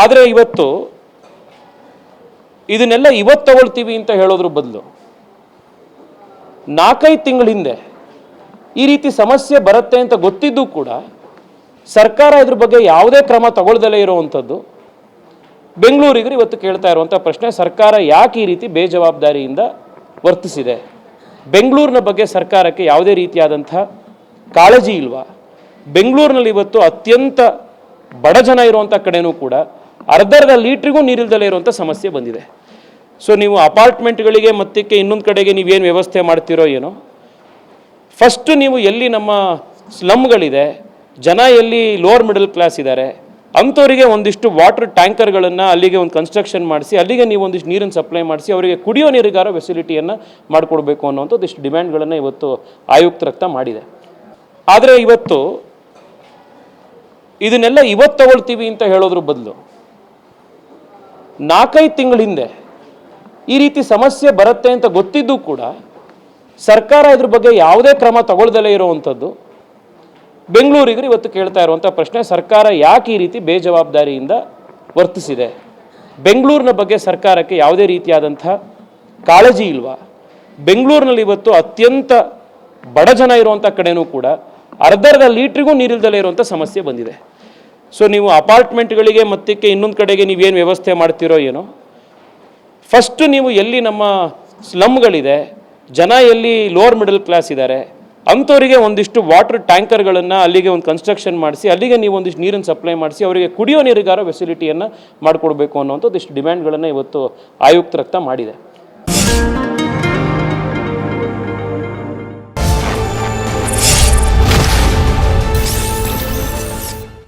ಆದರೆ ಇವತ್ತು ಇದನ್ನೆಲ್ಲ ಇವತ್ತು ತಗೊಳ್ತೀವಿ ಅಂತ ಹೇಳೋದ್ರ ಬದಲು ನಾಲ್ಕೈದು ತಿಂಗಳ ಹಿಂದೆ ಈ ರೀತಿ ಸಮಸ್ಯೆ ಬರುತ್ತೆ ಅಂತ ಗೊತ್ತಿದ್ದು ಕೂಡ ಸರ್ಕಾರ ಇದ್ರ ಬಗ್ಗೆ ಯಾವುದೇ ಕ್ರಮ ತಗೊಳ್ದಲೇ ಇರುವಂಥದ್ದು. ಬೆಂಗಳೂರಿಗರು ಇವತ್ತು ಕೇಳ್ತಾ ಇರುವಂಥ ಪ್ರಶ್ನೆ, ಸರ್ಕಾರ ಯಾಕೆ ಈ ರೀತಿ ಬೇಜವಾಬ್ದಾರಿಯಿಂದ ವರ್ತಿಸಿದೆ? ಬೆಂಗಳೂರಿನ ಬಗ್ಗೆ ಸರ್ಕಾರಕ್ಕೆ ಯಾವುದೇ ರೀತಿಯಾದಂಥ ಕಾಳಜಿ ಇಲ್ವಾ? ಬೆಂಗಳೂರಿನಲ್ಲಿ ಇವತ್ತು ಅತ್ಯಂತ ಬಡ ಜನ ಇರುವಂಥ ಕಡೆನೂ ಕೂಡ ಅರ್ಧರ್ಧ ಲೀಟ್ರಿಗೂ ನೀರಿಲ್ದಲೇ ಇರುವಂಥ ಸಮಸ್ಯೆ ಬಂದಿದೆ. ಸೊ ನೀವು ಅಪಾರ್ಟ್ಮೆಂಟ್ಗಳಿಗೆ ಮತ್ತಕ್ಕೆ ಇನ್ನೊಂದು ಕಡೆಗೆ ನೀವೇನು ವ್ಯವಸ್ಥೆ ಮಾಡ್ತೀರೋ ಏನೋ. ಫಸ್ಟು ನೀವು ಎಲ್ಲಿ ನಮ್ಮ ಸ್ಲಮ್ಗಳಿದೆ, ಜನ ಎಲ್ಲಿ ಲೋವರ್ ಮಿಡಲ್ ಕ್ಲಾಸ್ ಇದ್ದಾರೆ, ಅಂಥವರಿಗೆ ಒಂದಿಷ್ಟು ವಾಟರ್ ಟ್ಯಾಂಕರ್ಗಳನ್ನು ಅಲ್ಲಿಗೆ ಒಂದು ಕನ್ಸ್ಟ್ರಕ್ಷನ್ ಮಾಡಿಸಿ, ಅಲ್ಲಿಗೆ ನೀವು ಒಂದಿಷ್ಟು ನೀರನ್ನು ಸಪ್ಲೈ ಮಾಡಿಸಿ, ಅವರಿಗೆ ಕುಡಿಯೋ ನೀರಿಗಾರ ಫೆಸಿಲಿಟಿಯನ್ನು ಮಾಡಿಕೊಡ್ಬೇಕು ಅನ್ನೋಂಥದ್ದು ಇಷ್ಟು ಡಿಮ್ಯಾಂಡ್ಗಳನ್ನು ಇವತ್ತು ಆಯುಕ್ತ ರಕ್ತ ಮಾಡಿದೆ. ಆದರೆ ಇವತ್ತು ಇದನ್ನೆಲ್ಲ ಇವತ್ತು ತಗೊಳ್ತೀವಿ ಅಂತ ಹೇಳೋದ್ರ ಬದಲು ನಾಲ್ಕೈದು ತಿಂಗಳ ಹಿಂದೆ ಈ ರೀತಿ ಸಮಸ್ಯೆ ಬರುತ್ತೆ ಅಂತ ಗೊತ್ತಿದ್ದು ಕೂಡ ಸರ್ಕಾರ ಇದ್ರ ಬಗ್ಗೆ ಯಾವುದೇ ಕ್ರಮ ತಗೊಳ್ದಲೇ ಇರುವಂಥದ್ದು. ಬೆಂಗಳೂರಿಗರು ಇವತ್ತು ಕೇಳ್ತಾ ಇರುವಂಥ ಪ್ರಶ್ನೆ, ಸರ್ಕಾರ ಯಾಕೆ ಈ ರೀತಿ ಬೇಜವಾಬ್ದಾರಿಯಿಂದ ವರ್ತಿಸಿದೆ? ಬೆಂಗಳೂರಿನ ಬಗ್ಗೆ ಸರ್ಕಾರಕ್ಕೆ ಯಾವುದೇ ರೀತಿಯಾದಂಥ ಕಾಳಜಿ ಇಲ್ವಾ? ಬೆಂಗಳೂರಿನಲ್ಲಿ ಇವತ್ತು ಅತ್ಯಂತ ಬಡ ಜನ ಇರುವಂಥ ಕಡೆನೂ ಕೂಡ ಅರ್ಧರ್ಧ ಲೀಟ್ರಿಗೂ ನೀರಿಲ್ದಲೇ ಇರುವಂಥ ಸಮಸ್ಯೆ ಬಂದಿದೆ. ಸೊ ನೀವು ಅಪಾರ್ಟ್ಮೆಂಟ್ಗಳಿಗೆ ಮತ್ತಕ್ಕೆ ಇನ್ನೊಂದು ಕಡೆಗೆ ನೀವೇನು ವ್ಯವಸ್ಥೆ ಮಾಡ್ತೀರೋ ಏನೋ? ಫಸ್ಟು ನೀವು ಎಲ್ಲಿ ನಮ್ಮ ಸ್ಲಮ್ಗಳಿದೆ, ಜನ ಎಲ್ಲಿ ಲೋವರ್ ಮಿಡಲ್ ಕ್ಲಾಸ್ ಇದ್ದಾರೆ, ಅಂಥವರಿಗೆ ಒಂದಿಷ್ಟು ವಾಟರ್ ಟ್ಯಾಂಕರ್ಗಳನ್ನು ಅಲ್ಲಿಗೆ ಒಂದು ಕನ್ಸ್ಟ್ರಕ್ಷನ್ ಮಾಡಿಸಿ, ಅಲ್ಲಿಗೆ ನೀವು ಒಂದಿಷ್ಟು ನೀರನ್ನು ಸಪ್ಲೈ ಮಾಡಿಸಿ, ಅವರಿಗೆ ಕುಡಿಯೋ ನೀರಿಗಾರ ಫೆಸಿಲಿಟಿಯನ್ನು ಮಾಡಿಕೊಡ್ಬೇಕು ಅನ್ನೋಂಥದ್ದು ಇಷ್ಟು ಡಿಮ್ಯಾಂಡ್ಗಳನ್ನು ಇವತ್ತು ಆಯುಕ್ತ ರಕ್ತ ಮಾಡಿದೆ.